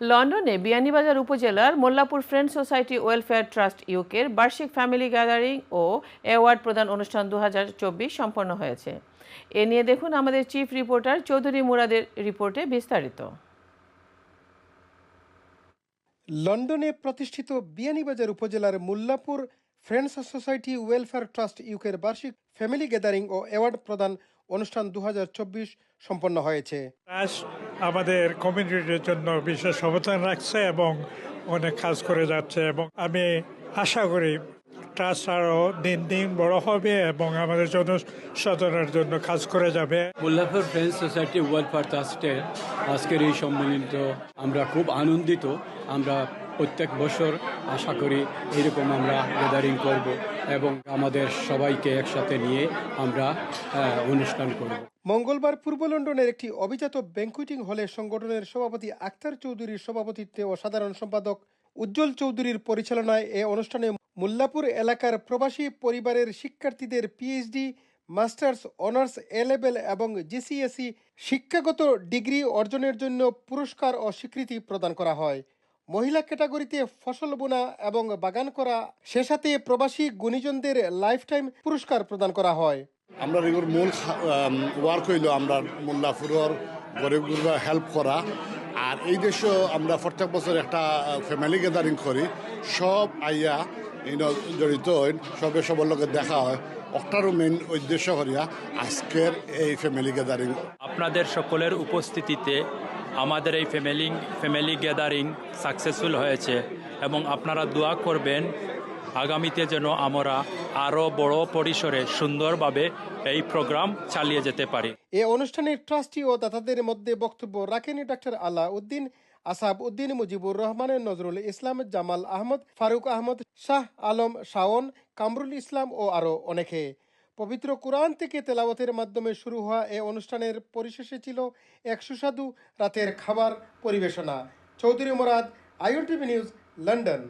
লন্ডনে বিয়ানীবাজার উপজেলার Mollapur friend society welfare trust ইউকের বার্ষিক ফ্যামিলি গ্যাদারিং ও অ্যাওয়ার্ড প্রদান অনুষ্ঠান দু হাজার চব্বিশ সম্পন্ন হয়েছে। এ নিয়ে দেখুন আমাদের চিফ রিপোর্টার চৌধুরী মুরাদের রিপোর্টে বিস্তারিত। লন্ডনে প্রতিষ্ঠিত বিয়ানীবাজার উপজেলার Mollapur friends society welfare trust ইউকের বার্ষিক ফ্যামিলি গ্যাদারিং ও অ্যাওয়ার্ড প্রদান অনুষ্ঠান দু হাজার চব্বিশ সম্পন্ন হয়েছে। আমাদের কমিউনিটির জন্য বিশেষ অবদান রাখছে এবং অনেক কাজ করে যাচ্ছে এবং আমি আশা করি ট্রাস্ট আরও দিন দিন বড় হবে এবং আমাদের জনসাধারণের জন্য কাজ করে যাবে। মুল্লাফর ফ্রেন্ডস সোসাইটি ওয়েলফেয়ার ট্রাস্টের আজকের এই সম্মিলিত আমরা খুব আনন্দিত, আমরা প্রত্যেক বছর আশা করি এরকম আমরা গ্যাদারিং করব এবং আমাদের সবাইকে একসাথে নিয়ে আমরা অনুষ্ঠান করব। মঙ্গলবার পূর্ব লন্ডনের একটি অভিজাত ব্যাংকুইটিং হলে সংগঠনের সভাপতি আক্তার চৌধুরীর সভাপতিত্বে ও সাধারণ সম্পাদক উজ্জ্বল চৌধুরীর পরিচালনায় এ অনুষ্ঠানে মুল্লাপুর এলাকার প্রবাসী পরিবারের শিক্ষার্থীদের PhD masters, honours A level এবং জিসিএসই শিক্ষাগত ডিগ্রি অর্জনের জন্য পুরস্কার ও স্বীকৃতি প্রদান করা হয়। মহিলা ক্যাটাগরিতে ফসল বোনা এবং বাগান করা, সে সাথে প্রবাসী গুণীজনদের লাইফ টাইম পুরস্কার প্রদান করা হয়। আমরা এগুলোর মূল ওয়ার্ক হইল আমরা মোল্লাপুরের গরিব গুরবা হেল্প করা। আর এই দেশও আমরা প্রত্যেক বছর একটা ফ্যামিলি গ্যাদারিং করি। সব আইয়া জড়িত সবে সবার লোকের দেখা হয়। একটারও মেন উদ্দেশ্য করিয়া আজকের এই ফ্যামিলি গ্যাদারিং আপনাদের সকলের উপস্থিতিতে আমাদের এই ফ্যামিলি ফ্যামিলি গ্যাদারিং সাকসেসফুল হয়েছে এবং আপনারা দোয়া করবেন আগামীতে যেন আমরা আরও বড় পরিসরে সুন্দরভাবে এই প্রোগ্রাম চালিয়ে যেতে পারি। এ অনুষ্ঠানে ট্রাস্টি ও দাতাদের মধ্যে বক্তব্য রাখেন ডাক্তার আলা উদ্দিন আসাব উদ্দিন মুজিবুর রহমান, নজরুল ইসলাম, জামাল আহমদ, ফারুক আহমদ, শাহ আলম শাওন, কামরুল ইসলাম ও আরও অনেকে। পবিত্র কোরআন থেকে তেলাওয়াতের মাধ্যমে শুরু হওয়া এ অনুষ্ঠানের পরিশেষে ছিল এক সুস্বাদু রাতের খাবার পরিবেশনা। Chowdhury Morad, IOTV news, London.